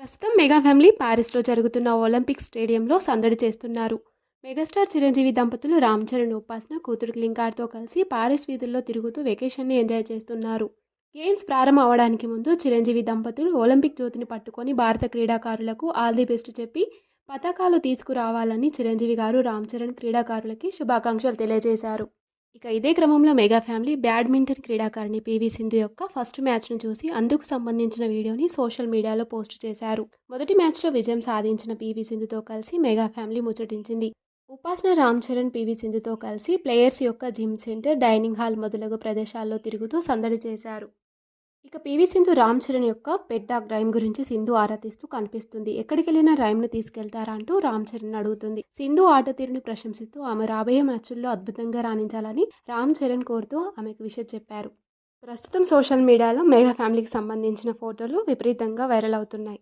ప్రస్తుతం mega family ప్యారిస్లో జరుగుతున్న Olympic స్టేడియంలో సందడి చేస్తున్నారు. మెగాస్టార్ చిరంజీవి దంపతులు రామ్ చరణ్ ఉపాసన కూతురు క్లింకార్తో కలిసి పారిస్ వీధుల్లో తిరుగుతూ వెకేషన్ని ఎంజాయ్ చేస్తున్నారు. గేమ్స్ ప్రారంభం అవడానికి ముందు చిరంజీవి దంపతులు ఒలింపిక్ జ్యోతిని పట్టుకొని భారత క్రీడాకారులకు ఆల్ ది బెస్ట్ చెప్పి పథకాలు తీసుకురావాలని చిరంజీవి గారు రామ్ చరణ్ క్రీడాకారులకి శుభాకాంక్షలు తెలియజేశారు. ఇక ఇదే క్రమంలో మెగా ఫ్యామిలీ బ్యాడ్మింటన్ క్రీడాకారిణి పివి సింధు యొక్క ఫస్ట్ మ్యాచ్ను చూసి అందుకు సంబంధించిన వీడియోని సోషల్ మీడియాలో పోస్ట్ చేశారు. మొదటి మ్యాచ్లో విజయం సాధించిన పివి సింధుతో కలిసి మెగా ఫ్యామిలీ ముచ్చటించింది. ఉపాసన రామ్ చరణ్ పివి సింధుతో కలిసి ప్లేయర్స్ యొక్క జిమ్ సెంటర్ డైనింగ్ హాల్ మొదలగు ప్రదేశాల్లో తిరుగుతూ సందడి చేశారు. ఇక పివి సింధు రామ్ చరణ్ యొక్క పెట్ డాగ్ రైమ్ గురించి సింధు ఆరా తీస్తూ కనిపిస్తుంది. ఎక్కడికి వెళ్ళినా రైమ్ను తీసుకెళ్తారా అంటూ రామ్ చరణ్ అడుగుతుంది. సింధు ఆట తీరును ప్రశంసిస్తూ ఆమె రాబోయే మ్యాచ్ల్లో అద్భుతంగా రాణించాలని రామ్ చరణ్ కోరుతూ ఆమెకు విషయం చెప్పారు. ప్రస్తుతం సోషల్ మీడియాలో మెగా ఫ్యామిలీకి సంబంధించిన ఫోటోలు విపరీతంగా వైరల్ అవుతున్నాయి.